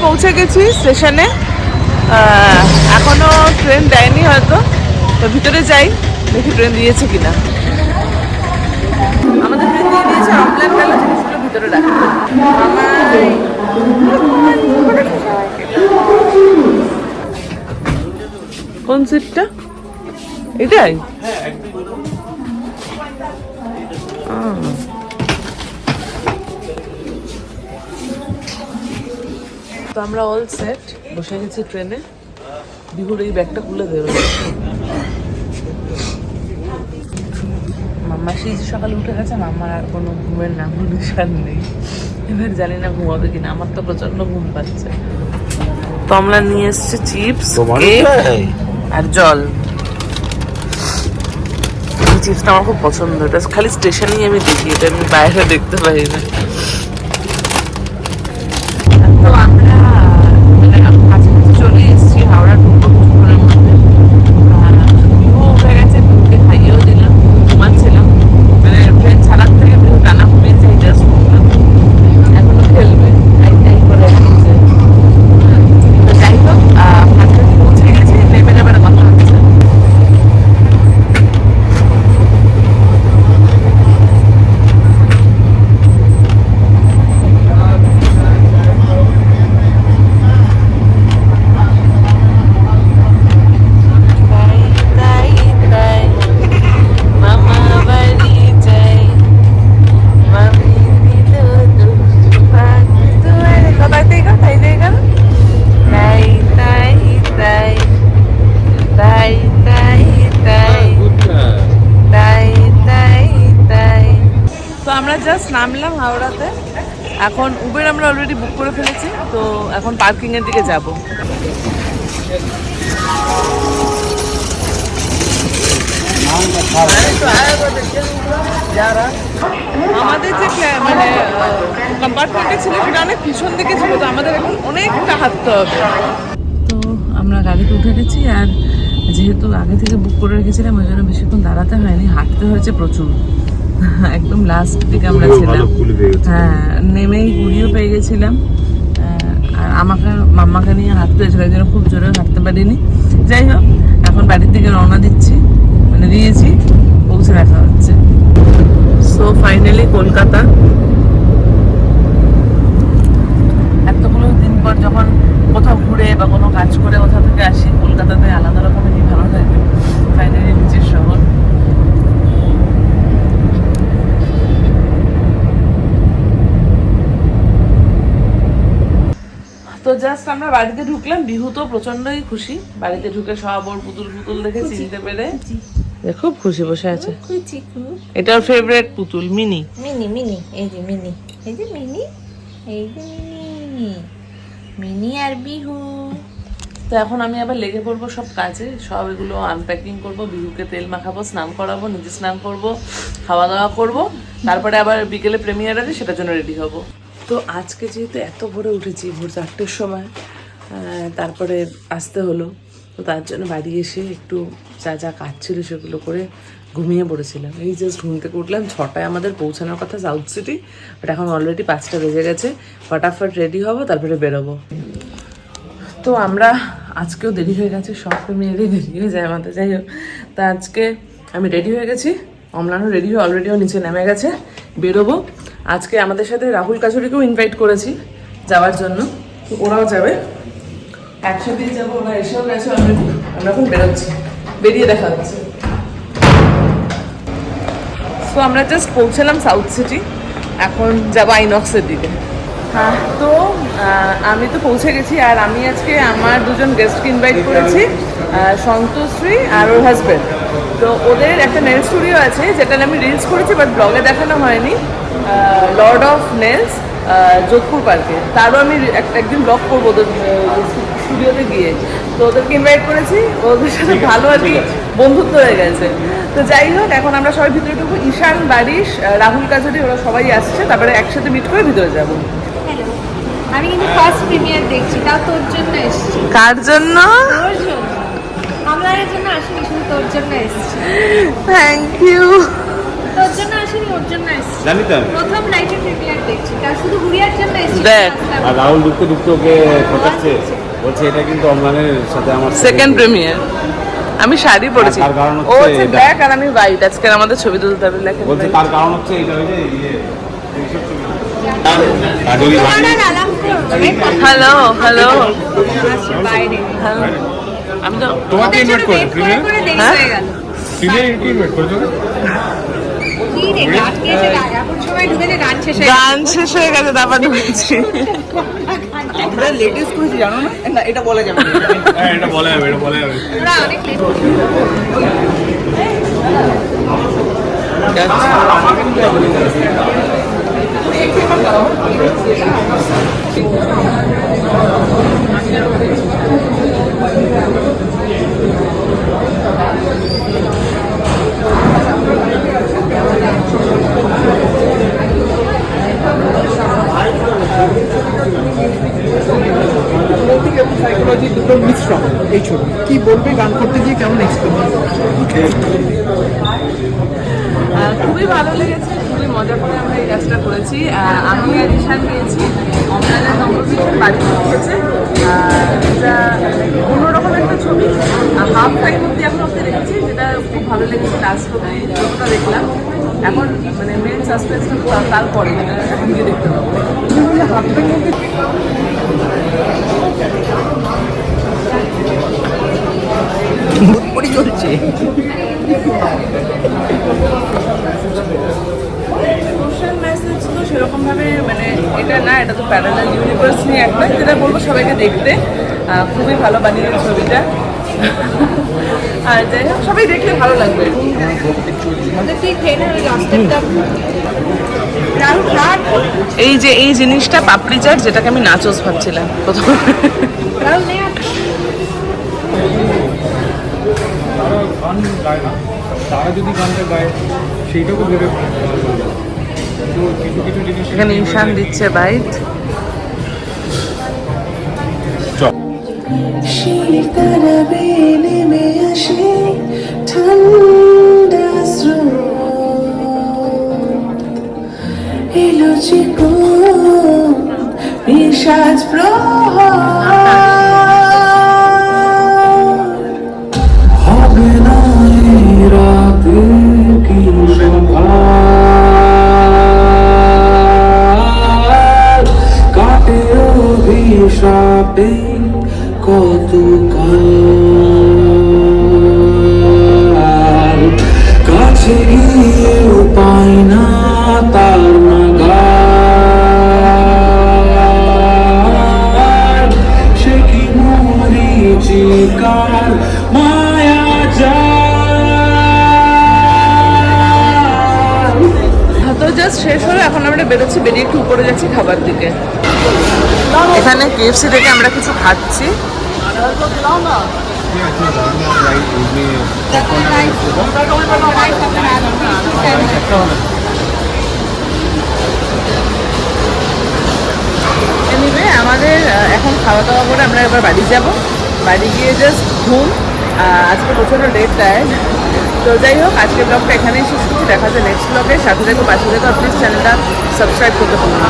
পৌঁছে গেছি স্টেশনে। আহ, এখনও ট্রেন দেয়নি হয়তো তো ভিতরে যাই দেখি ট্রেন দিয়েছে কিনা। আমাদের ট্রেন দিয়ে দিয়েছে অফলাইন গেল জিনিসগুলো ভিতরে রাখা কোন সিটটা এটাই? আহ। আমরা অল সেট বসে গেছি ট্রেনে বিহুর এই ব্যাগটা খুলে দেবে। মাম্মা সেই যে সকালে উঠে গেছে মাম্মার আর কোনো ঘুমের নাম নিশান নেই। এবার জানি না ঘুমাবে কিনা আমার তো প্রচণ্ড ঘুম পাচ্ছে। তো আমরা নিয়ে এসেছি চিপস কেক আর জল। এই চিপসটা আমার খুব পছন্দ এটা খালি স্টেশনেই আমি দেখি এটা আমি বাইরে দেখতে পাই না। তো আমরা এখন পার্কিং এর দিকে যাব। আমাদের যে মানে কম্পার্টমেন্টে ছিল সেটা অনেক পিছন দিকে ছিল তো আমাদের এখন অনেকটা হাঁটতে হবে। তো আমরা গাড়িতে উঠে গেছি আর যেহেতু আগে থেকে বুক করে রেখেছিলাম ওই জন্য বেশিক্ষণ দাঁড়াতে হয়নি হাঁটতে হয়েছে প্রচুর। একদম লাস্ট দিকে আমরা ছিলাম। হ্যাঁ নেমেই গুড়িও পেয়ে গেছিলাম। আমাকে, মাম্মাকে নিয়ে হাঁটতে হয়েছিল, এই জন্য খুব জোরে হাঁটতে পারিনি। যাই হোক, এখন বাড়ির থেকে রওনা দিচ্ছি মানে দিয়েছি পৌঁছে দেখা হচ্ছে সো ফাইনালি কলকাতা এতগুলো দিন পর যখন কোথাও ঘুরে বা কোনো কাজ করে কোথাও থেকে আসি কলকাতাতে আলাদা রকমেরই ভালো লাগে ফাইনালি নিজের শহর তো জাস্ট আমরা বাড়িতে ঢুকলাম বিহু তো প্রচন্ডই খুশি। বাড়িতে ঢুকে সব ওর পুতুল পুতুল দেখে চিনতে পেরে। খুব খুশি বসে আছে। এটা ওর ফেভারিট পুতুল মিনি। মিনি মিনি এই যে মিনি। এই যে মিনি এই যে মিনি। মিনি আর বিহু। তো এখন আমি আবার লেগে পড়ব সব কাজে। সব এগুলো আনপ্যাকিং করব বিহুকে তেল মাখাবো স্নান করাবো নিজে স্নান করব খাওয়া দাওয়া করব। তারপরে আবার বিকেলে প্রেমিয়ার আছে সেটার জন্য রেডি হব। তো আজকে যেহেতু এত ভোরে উঠেছি, ভোর চারটের সময় তারপরে আসতে হলো। তো তার জন্য বাড়ি এসে একটু যা যা কাজ ছিল সেগুলো করে ঘুমিয়ে পড়েছিলাম। এই জাস্ট ঘুম থেকে উঠলাম, ছটায় আমাদের পৌঁছানোর কথা সাউথ সিটি বাট এখন অলরেডি পাঁচটা বেজে গেছে। ফটাফট রেডি হব, তারপরে বেরোবো। তো আমরা আজকেও দেরি হয়ে গেছে, সব মেয়েরই দেরি হয়ে যায় আমাদের, যাই হোক। তা আজকে আমি রেডি হয়ে গেছি, অমলানও রেডি হয়ে অলরেডিও নিচে নেমে গেছে। বেরোবো। আজকে আমাদের সাথে রাহুল কাছুরিকেও ইনভাইট করেছি যাওয়ার জন্য। ওরাও যাবে। একসাথেই যাব, ওরা এসেও গেছে, আমরা এখন বেরোচ্ছি। বেরিয়ে দেখা হচ্ছে। তো আমরা জাস্ট পৌঁছালাম সাউথ সিটি এখন যাব আইনক্সের দিকে। হ্যাঁ তো আমি তো পৌঁছে গেছি, আর আমি আজকে আমার দুজন গেস্টকে ইনভাইট করেছি সন্তোষশ্রী আর ওর হাজব্যান্ড তো ওদের একটা নেল স্টুডিও আছে, যেটা আমি রিলস করেছি বাট ব্লগে দেখানো হয়নি। লর্ড অফ নেলস যোধপুর পার্কে তারও আমি এক- একদিন ব্লগ করব ওদের স্টুডিওতে গিয়ে। তো ওদেরকে ইনভাইট করেছি ওদের সাথে ভালো আর কি বন্ধুত্ব হয়ে গেছে। তো যাই হোক এখন আমরা সবাই ভিতরে ঢুকবো। ঈশান বারিশ রাহুল কাজরি ওরা সবাই আসছে। তারপরে একসাথে মিট করে ভিতরে যাব। আমি কিন্তু ফার্স্ট প্রিমিয়ার দেখছি। তাও তোর জন্য এসেছি। কার জন্য? তোর জন্য। কমলারের জন্য আসিনি শুধু তোর জন্য এসেছি। থ্যাংক ইউ তোর জন্য আসিনি ওর জন্য এসেছি। জানি তো আমি। প্রথম নাইটে প্রিমিয়ার দেখছি তার শুধু গুড়িয়ার জন্য এসেছি দেখ। আর রাহুল ঢুকতে ঢুকতে ওকে খোঁচাচ্ছে। বলছে এটা কিন্তু অম্লানের সাথে আমার সেকেন্ড প্রিমিয়ার আমি শাড়ি পরেছি। ও হচ্ছে হচ্ছে ব্ল্যাক আর আমি হোয়াইট আজকে আমাদের ছবি তুলতে হবে বলছে তার কারণ হচ্ছে এটা ওই যে ইয়ে হ্যালো হ্যালো হ্যালো আমি তো তোমাকে ইনভাইট করে করে করে হ্যাঁ? হয়ে ইনভাইট করেছ কি রে গান শেষ হয়ে গেছে। তারপর ঢুকেছি। আমরা লেটেস্ট করেছি জানো না? না এটা বলা যাবে হ্যাঁ এটা বলা যাবে এটা বলা যাবে। অনেক লেট এবং সাইকোলজি দুটো মিশ্রণ এই ছবি কি বলবে গান করতে গিয়ে কেমন এক্সপিরিয়েন্স আহ, খুবই ভালো লেগেছে, খুবই মজা করে আমরা এই কাজটা করেছি। আমি আর ঈশান পেয়েছি অমলানের কম্পোজিশন বাড়ি হয়েছে এটা অন্যরকম একটা ছবি। হাফ টাইম অব্দি এখন অব্দি রেখেছি, যেটা খুব ভালো লেগেছে লাস্ট অব্দি যতটা দেখলাম। এখন মানে মেন সাসপেন্সটা তারপরে, এখন গিয়ে দেখতে পাবো। পরি চলছে সোশ্যাল মেসেজ তো সেরকমভাবে মানে এটা না এটা তো প্যারালাল ইউনিভার্স নিয়ে একটা। যেটা বলব সবাইকে দেখতে। খুবই ভালো বানিয়েছে ছবিটা। আর যাই হোক সবাই দেখলে ভালো লাগবে। এই যে এই জিনিসটা পাপড়ি চাট যেটাকে আমি নাচোস ভাবছিলাম প্রথম। তারা গান গায় না। তারা যদি গানটা গায় সেইটাকে ভেবে কিন্তু কিছু কিছু জিনিস এখানে ঈশান দিচ্ছে বাইট। শীতকালে নেমে আসে ঠান্ডা স্রোত এলো চিকন নিঃশ্বাস প্রহার। অভিশাপে কত কাল কাছে গিয়েও পাই না, তার নাগাল। সে কি মরিচিকার মায়া যায় জাস্ট শেষ হলো, এখন আমরা বেরোচ্ছি, বেরিয়ে একটু উপরে যাচ্ছি খাবার দিকে। এখানে কেএফসি থেকে আমরা কিছু খাচ্ছি। আমাদের এখন খাওয়া দাওয়া করে আমরা এবার বাড়ি যাব। বাড়ি গিয়ে জাস্ট ঘুম। আজকে প্রচণ্ড লেট টায়ার্ড তো যাই হোক আজকে ব্লগটা এখানেই শেষ করছি। দেখা যায় নেক্সট ব্লগে সাথে দেখো পাশে দেখো প্লিজ চ্যানেলটা সাবস্ক্রাইব করতে পারব না।